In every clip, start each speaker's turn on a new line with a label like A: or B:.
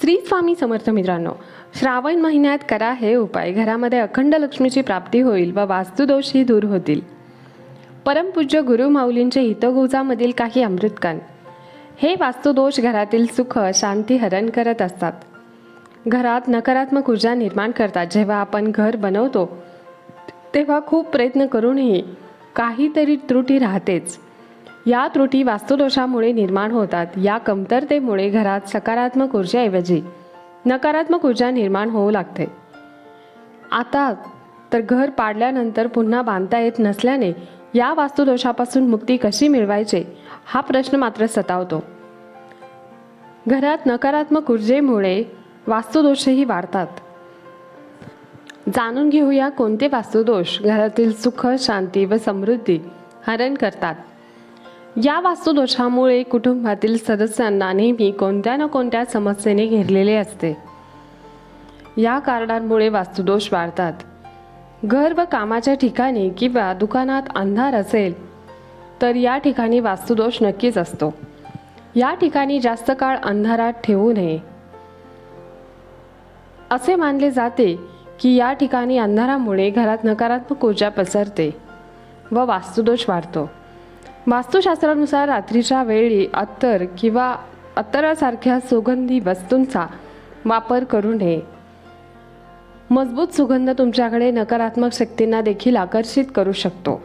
A: श्री स्वामी समर्थ मित्रांनो श्रावण महिन्यात करा हे उपाय. घरामध्ये अखंड लक्ष्मीची प्राप्ती होईल व वास्तुदोषही दूर होतील. परमपूज्य गुरु माऊलींचे हितगुजामधील काही अमृतकण. हे वास्तुदोष घरातील सुख शांती हरण करत असतात. घरात नकारात्मक ऊर्जा निर्माण करतात. जेव्हा आपण घर बनवतो तेव्हा खूप प्रयत्न करूनही काहीतरी त्रुटी राहतेच. या त्रुटी वास्तुदोषामुळे निर्माण होतात. या कमतरतेमुळे घरात सकारात्मक ऊर्जेऐवजी नकारात्मक ऊर्जा निर्माण होऊ लागते. आता तर घर पाडल्यानंतर पुन्हा बांधता येत नसल्याने या वास्तुदोषापासून मुक्ती कशी मिळवायचे हा प्रश्न मात्र सतावतो. घरात नकारात्मक ऊर्जेमुळे वास्तुदोषही वाढतात. जाणून घेऊया कोणते वास्तुदोष घरातील सुख शांती व समृद्धी हरण करतात. या वास्तुदोषामुळे कुटुंबातील सदस्यांना नेहमी कोणत्या ना कोणत्या समस्येने घेरलेले असते. या कारणांमुळे वास्तुदोष वाढतात. घर व कामाच्या ठिकाणी किंवा दुकानात अंधार असेल तर या ठिकाणी वास्तुदोष नक्कीच असतो. या ठिकाणी जास्त काळ अंधारात ठेवू नये. असे मानले जाते की या ठिकाणी अंधारामुळे घरात नकारात्मक ऊर्जा पसरते व वास्तुदोष वाढतो. वास्तुशास्त्रानुसार रात्रीच्या वेळी अत्तर किंवा अत्तरासारख्या सुगंधी वस्तूंचा वापर करू नये. मजबूत सुगंध तुमच्याकडे नकारात्मक शक्तींना देखील आकर्षित करू शकतो.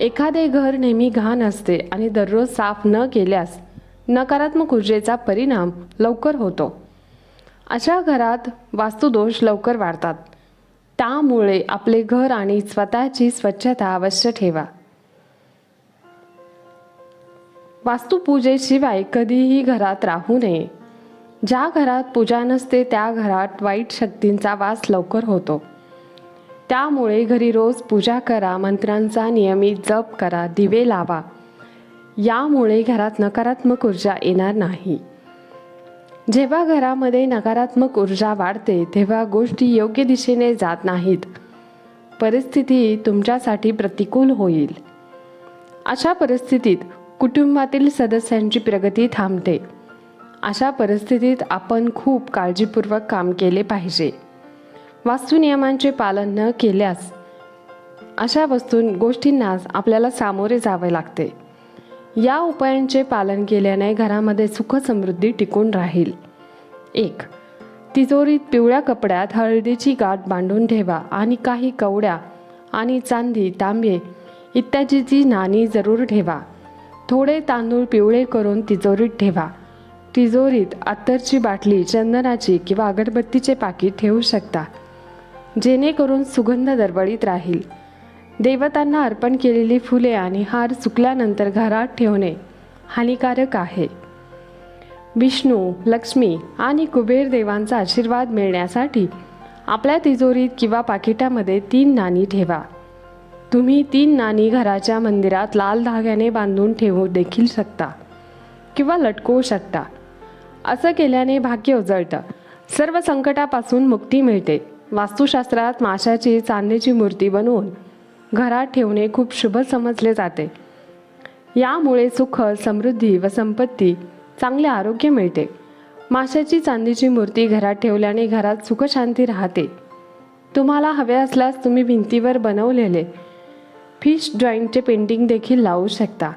A: एखादे घर नेहमी घाण असते आणि दररोज साफ न केल्यास नकारात्मक ऊर्जेचा परिणाम लवकर होतो. अशा घरात वास्तुदोष लवकर वाढतात. त्यामुळे आपले घर आणि स्वतःची स्वच्छता अवश्य ठेवा. वास्तुपूजेशिवाय कधीही घरात राहू नये. ज्या घरात पूजा नसते त्या घरात वाईट शक्तींचा वास लवकर होतो. त्यामुळे घरी रोज पूजा करा मंत्रांचा नियमित जप करा दिवे लावा. यामुळे घरात नकारात्मक ऊर्जा येणार नाही. जेव्हा घरामध्ये नकारात्मक ऊर्जा वाढते तेव्हा गोष्टी योग्य दिशेने जात नाहीत. परिस्थिती तुमच्यासाठी प्रतिकूल होईल. अशा परिस्थितीत कुटुंबातील सदस्यांची प्रगती थांबते. अशा परिस्थितीत आपण खूप काळजीपूर्वक काम केले पाहिजे. वास्तुनियमांचे पालन न केल्यास अशा वस्तू गोष्टींनाच आपल्याला सामोरे जावे लागते. या उपायांचे पालन केल्याने घरामध्ये सुखसमृद्धी टिकून राहील. एक तिजोरीत पिवळ्या कपड्यात हळदीची गाठ बांधून ठेवा आणि काही कवड्या आणि चांदी तांबे इत्यादीची नाणी जरूर ठेवा. थोडे तांदूळ पिवळे करून तिजोरीत ठेवा. तिजोरीत अत्तरची बाटली चंदनाची किंवा अगरबत्तीचे पाकिट ठेवू शकता. जेणेकरून सुगंध दरबळीत राहील. देवतांना अर्पण केलेली फुले आणि हार सुकल्यानंतर घरात ठेवणे हानिकारक आहे. विष्णू लक्ष्मी आणि कुबेर देवांचा आशीर्वाद मिळण्यासाठी आपल्या तिजोरीत किंवा पाकिटामध्ये तीन नाणी ठेवा. तुम्ही तीन नाणी घराच्या मंदिरात लाल धाग्याने बांधून ठेवू देखील शकता किंवा लटकवू शकता. असं केल्याने भाग्य उजळतं. सर्व संकटापासून मुक्ती मिळते. वास्तुशास्त्रात माशाची चांदीची मूर्ती बनवून घरात ठेवणे खूप शुभ समजले जाते. यामुळे सुख समृद्धी व संपत्ती चांगले आरोग्य मिळते. माशाची चांदीची मूर्ती घरात ठेवल्याने घरात सुखशांती राहते. तुम्हाला हवे असल्यास तुम्ही भिंतीवर बनवलेले फिश ड्रॉइंगचे पेंटिंग देखील लावू शकता.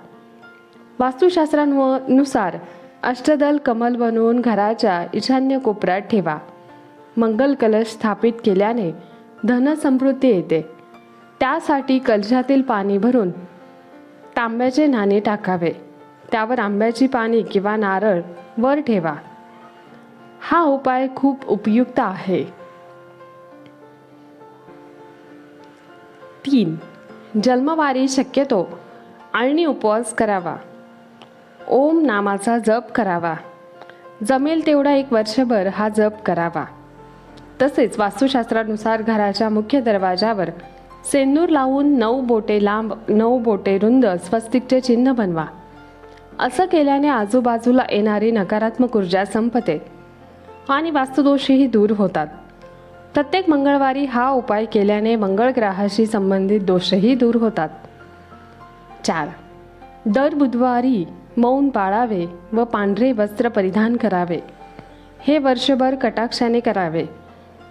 A: वास्तुशास्त्रानुसार अष्टदल कमल बनवून घराच्या ईशान्य कोपऱ्यात ठेवा. मंगल कलश स्थापित केल्याने धनसमृद्धी येते. त्यासाठी कलशातील पाणी भरून तांब्याचे नाणे टाकावे. त्यावर आंब्याची पाने किंवा नारळ वर ठेवा. हा उपाय खूप उपयुक्त आहे. तीन जन्मवारी शक्यतो आणि उपवास करावा. ओम नामाचा जप करावा. जमेल तेवढा एक वर्षभर हा जप करावा. तसेच वास्तुशास्त्रानुसार घराच्या मुख्य दरवाजावर सेंदूर लावून नऊ बोटे लांब नऊ बोटे रुंद स्वस्तिकचे चिन्ह बनवा. असं केल्याने आजूबाजूला येणारी नकारात्मक ऊर्जा संपते आणि वास्तुदोषही दूर होतात. प्रत्येक मंगळवारी हा उपाय केल्याने मंगळ ग्रहाशी संबंधित दोषही दूर होतात. चार. दर बुधवारी मौन पाळावे व पांढरे वस्त्र परिधान करावे. हे वर्षभर कटाक्षाने करावे.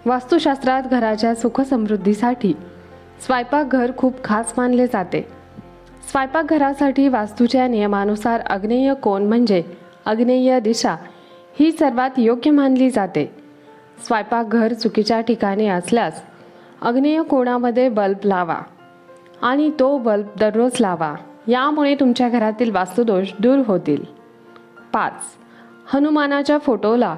A: वास्तुशास्त्रात घराच्या सुखसमृद्धीसाठी स्वयंपाकघर खूप खास मानले जाते. स्वयंपाकघरासाठी वास्तूच्या नियमानुसार अग्नेय कोण म्हणजे आग्नेय दिशा ही सर्वात योग्य मानली जाते. स्वयंपाकघर चुकीच्या ठिकाणी असल्यास अग्नेय कोणामध्ये बल्ब लावा आणि तो बल्ब दररोज लावा. यामुळे तुमच्या घरातील वास्तुदोष दूर होतील. पाच. हनुमानाच्या फोटोला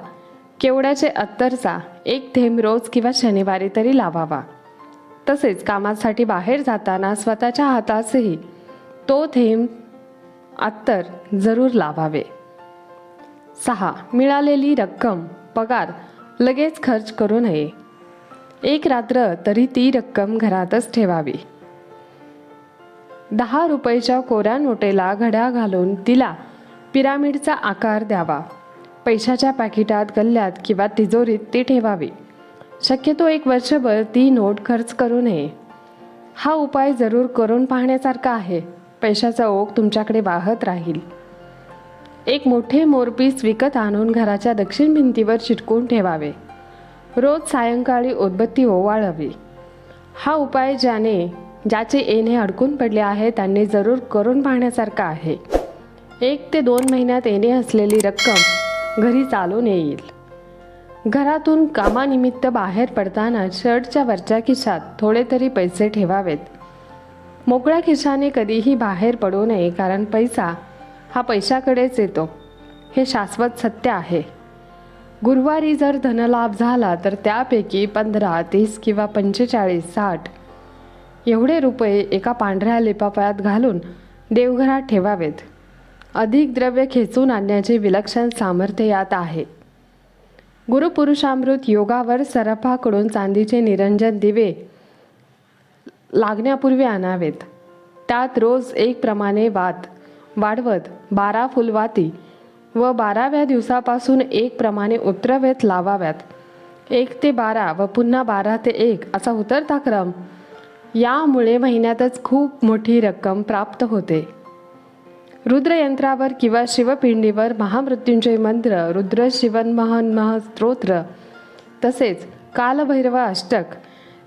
A: केवड्याचे अत्तरचा एक थेंब रोज किंवा शनिवारी तरी लावावा. तसेच कामासाठी बाहेर जाताना स्वतःच्या हातासही तो थेंब अत्तर जरूर लावावे. सहा. मिळालेली रक्कम पगार लगेच खर्च करू नये. एक रात्र तरी ती रक्कम घरातच ठेवावी. दहा रुपयाच्या कोऱ्या नोटेला घड्या घालून तिला पिरामिडचा आकार द्यावा. पैशाच्या पाकिटात गल्ल्यात किंवा तिजोरीत ती ठेवावी. शक्यतो एक वर्षभर ती नोट खर्च करू नये. हा उपाय जरूर करून पाहण्यासारखा आहे. पैशाचा ओघ तुमच्याकडे वाहत राहील. एक मोठे मोरपीस विकत आणून घराच्या दक्षिण भिंतीवर चिटकून ठेवावे. रोज सायंकाळी उदबत्ती ओवाळावी हो हा उपाय ज्याने ज्याचे येणे अडकून पडले आहे त्यांनी जरूर करून पाहण्यासारखा आहे. एक ते दोन महिन्यात येणे असलेली रक्कम घरी चालून येईल. घरातून कामानिमित्त बाहेर पडताना शर्टच्या वरच्या खिशात थोडे तरी पैसे ठेवावेत. मोकळ्या खिशाने कधीही बाहेर पडू नये कारण पैसा हा पैशाकडेच येतो. हे शाश्वत सत्य आहे. गुरुवारी जर धनलाभ झाला तर त्यापैकी पंधरा तीस किंवा पंचेचाळीस साठ एवढे रुपये एका पांढऱ्या लिपापायात घालून देवघरात ठेवावेत. अधिक द्रव्य खेचून आणण्याचे विलक्षण सामर्थ्य यात आहे. गुरुपुरुषामृत योगावर सरफाकडून चांदीचे निरंजन दिवे लागण्यापूर्वी आणावेत. त्यात रोज एक प्रमाणे वात वाढवत बारा फुलवाती व बाराव्या दिवसापासून एक प्रमाणे उतरवेत लावाव्यात. एक ते बारा व पुन्हा बारा ते एक असा उतरता क्रम. यामुळे महिन्यातच खूप मोठी रक्कम प्राप्त होते. रुद्रयंत्रावर किंवा शिवपिंडीवर महामृत्युंजय मंत्र रुद्र शिवन्महन मह स्तोत्र तसेच कालभैरव अष्टक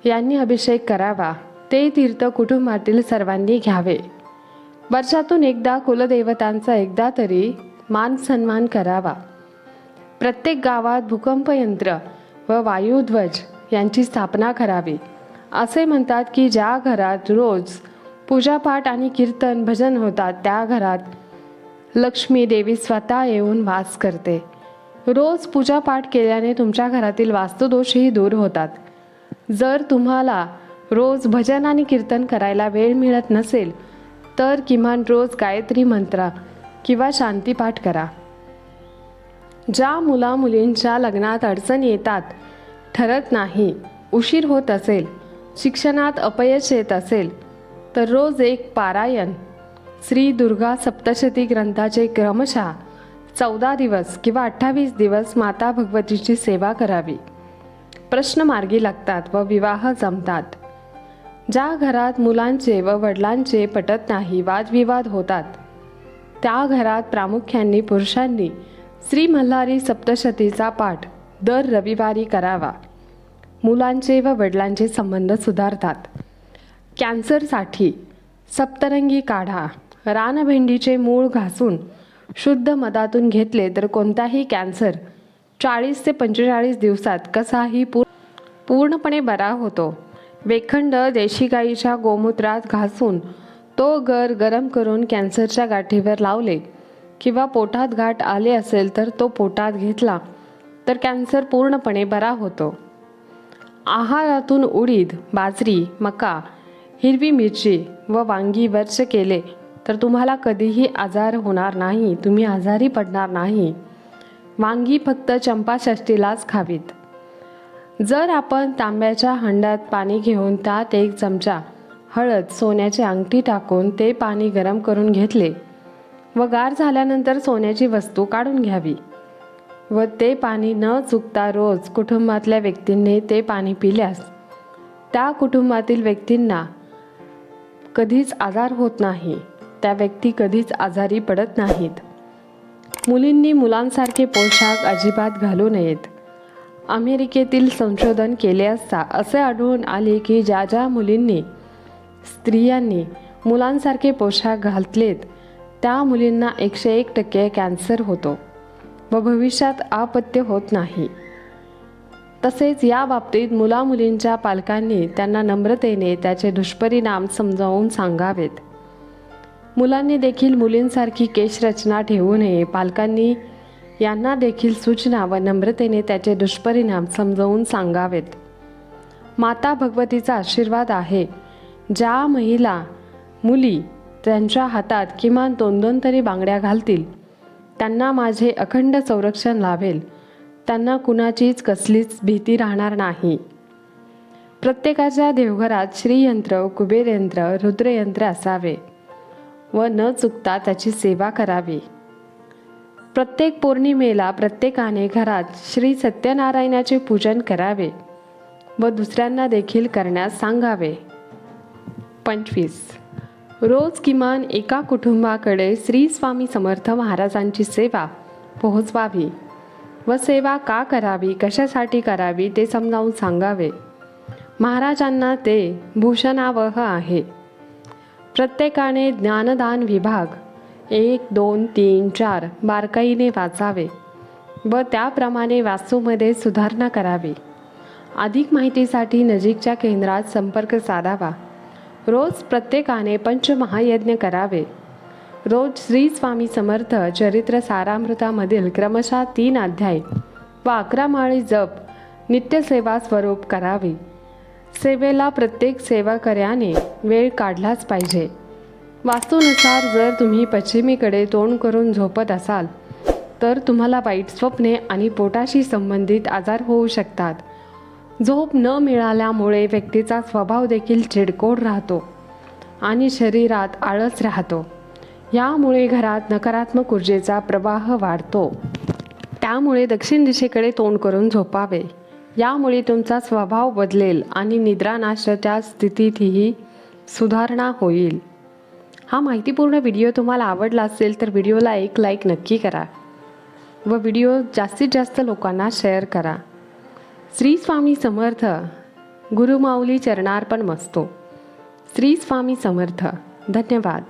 A: यांनी अभिषेक करावा. ते तीर्थ कुटुंबातील सर्वांनी घ्यावे. वर्षातून एकदा कुलदेवतांचा एकदा तरी मान सन्मान करावा. प्रत्येक गावात भूकंप यंत्र व वायुध्वज यांची स्थापना करावी. असे म्हणतात की ज्या घरात रोज पूजापाठ आणि कीर्तन भजन होतात त्या घरात लक्ष्मी देवी स्वतः येऊन वास करते. रोज पूजापाठ केल्याने तुमच्या घरातील वास्तुदोषही दूर होतात. जर तुम्हाला रोज भजन आणि कीर्तन करायला वेळ मिळत नसेल तर किमान रोज गायत्री मंत्रा किंवा शांतीपाठ करा. ज्या मुला मुलींच्या लग्नात अडचण येतात ठरत नाही उशीर होत असेल शिक्षणात अपयश येत असेल तर रोज एक पारायण. श्री दुर्गा सप्तशती ग्रंथाचे क्रमशः चौदा दिवस किंवा अठ्ठावीस दिवस माता भगवतीची सेवा करावी. प्रश्न मार्गी लागतात व विवाह जमतात. ज्या घरात मुलांचे व वडिलांचे पटत नाही वादविवाद होतात त्या घरात प्रामुख्याने पुरुषांनी श्री मल्हारी सप्तशतीचा पाठ दर रविवारी करावा. मुलांचे व वडिलांचे संबंध सुधारतात. कॅन्सरसाठी सप्तरंगी काढा. रानभेंडीचे मूळ घासून शुद्ध मधातून घेतले तर कोणताही कॅन्सर चाळीस ते पंचेचाळीस दिवसात कसाही पूर्णपणे बरा होतो. वेखंड देशी गाईच्या गोमूत्रात घासून तो गर गरम करून कॅन्सरच्या गाठीवर लावले. किंवा पोटात गाठ आले असेल तर तो पोटात घेतला तर कॅन्सर पूर्णपणे बरा होतो. आहारातून उडीद बाजरी मका हिरवी मिरची व वांगी वर्ष केले तर तुम्हाला कधीही आजार होणार नाही तुम्ही आजारी पडणार नाही. वांगी फक्त चंपाषष्टीलाच खावीत. जर आपण तांब्याच्या हंड्यात पाणी घेऊन त्यात एक चमचा हळद सोन्याची अंगठी टाकून ते पाणी गरम करून घेतले व गार झाल्यानंतर सोन्याची वस्तू काढून घ्यावी व ते पाणी न चुकता रोज कुटुंबातल्या व्यक्तींनी ते पाणी पिल्यास त्या कुटुंबातील व्यक्तींना कधीच आजार होत नाही त्या व्यक्ती कधीच आजारी पडत नाहीत. मुलींनी मुलांसारखे पोशाख अजिबात घालू नयेत. अमेरिकेतील संशोधन केले असता असे आढळून आले की ज्या ज्या मुलींनी स्त्रियांनी मुलांसारखे पोशाख घातलेत त्या मुलींना एकशे एक टक्के कॅन्सर होतो व भविष्यात आपत्य होत नाही. तसेच या बाबतीत मुलामुलींच्या पालकांनी त्यांना नम्रतेने त्याचे दुष्परिणाम समजावून सांगावेत. मुलांनी देखील मुलींसारखी केशरचना ठेवू नये पालकांनी यांना देखील सूचना व नम्रतेने त्याचे दुष्परिणाम समजावून सांगावेत. माता भगवतीचा आशीर्वाद आहे. ज्या महिला मुली त्यांच्या हातात किमान दोन दोन तरी बांगड्या घालतील त्यांना माझे अखंड संरक्षण लाभेल. त्यांना कुणाचीच कसलीच भीती राहणार नाही. प्रत्येकाच्या देवघरात श्रीयंत्र कुबेरयंत्र रुद्रयंत्र असावे व न चुकता त्याची सेवा करावी. प्रत्येक पौर्णिमेला प्रत्येकाने घरात श्री सत्यनारायणाचे पूजन करावे व दुसऱ्यांना देखील करण्यास सांगावे. पंचवीस. रोज किमान एका कुटुंबाकडे श्री स्वामी समर्थ महाराजांची सेवा पोहोचवावी व सेवा का करावी कशासाठी करावी ते समजावून सांगावे. महाराजांना ते भूषणावह आहे. प्रत्येकाने ज्ञानदान विभाग एक दोन तीन चार बारकाईने वाचावे व त्याप्रमाणे वास्तूमध्ये सुधारणा करावी. अधिक माहितीसाठी नजीकच्या केंद्रात संपर्क साधावा. रोज प्रत्येकाने पंचमहायज्ञ करावे. रोज श्री स्वामी समर्थ चरित्र सारामृतामधील क्रमशः तीन अध्याय व अकरा माळी जप नित्यसेवा स्वरूप करावी. सेवेला प्रत्येक सेवाकऱ्याने वेळ काढलाच पाहिजे. वास्तूनुसार जर तुम्ही पश्चिमेकडे तोंड करून झोपत असाल तर तुम्हाला वाईट स्वप्ने आणि पोटाशी संबंधित आजार होऊ शकतात. झोप न मिळाल्यामुळे व्यक्तीचा स्वभाव देखील चिडकोड राहतो आणि शरीरात आळस राहतो. यामुळे घरात नकारात्मक ऊर्जेचा प्रवाह वाढतो. त्यामुळे दक्षिण दिशेकडे तोंड करून झोपावे. यामुळे तुमचा स्वभाव बदलेल आणि निद्रानाशाच्या स्थितीतही सुधारणा होईल. हा माहितीपूर्ण व्हिडिओ तुम्हाला आवडला असेल तर व्हिडिओला एक लाईक नक्की करा व व्हिडिओ जास्तीत जास्त लोकांना शेअर करा. श्री स्वामी समर्थ गुरुमाऊली चरणार्पण मस्तो. श्री स्वामी समर्थ धन्यवाद.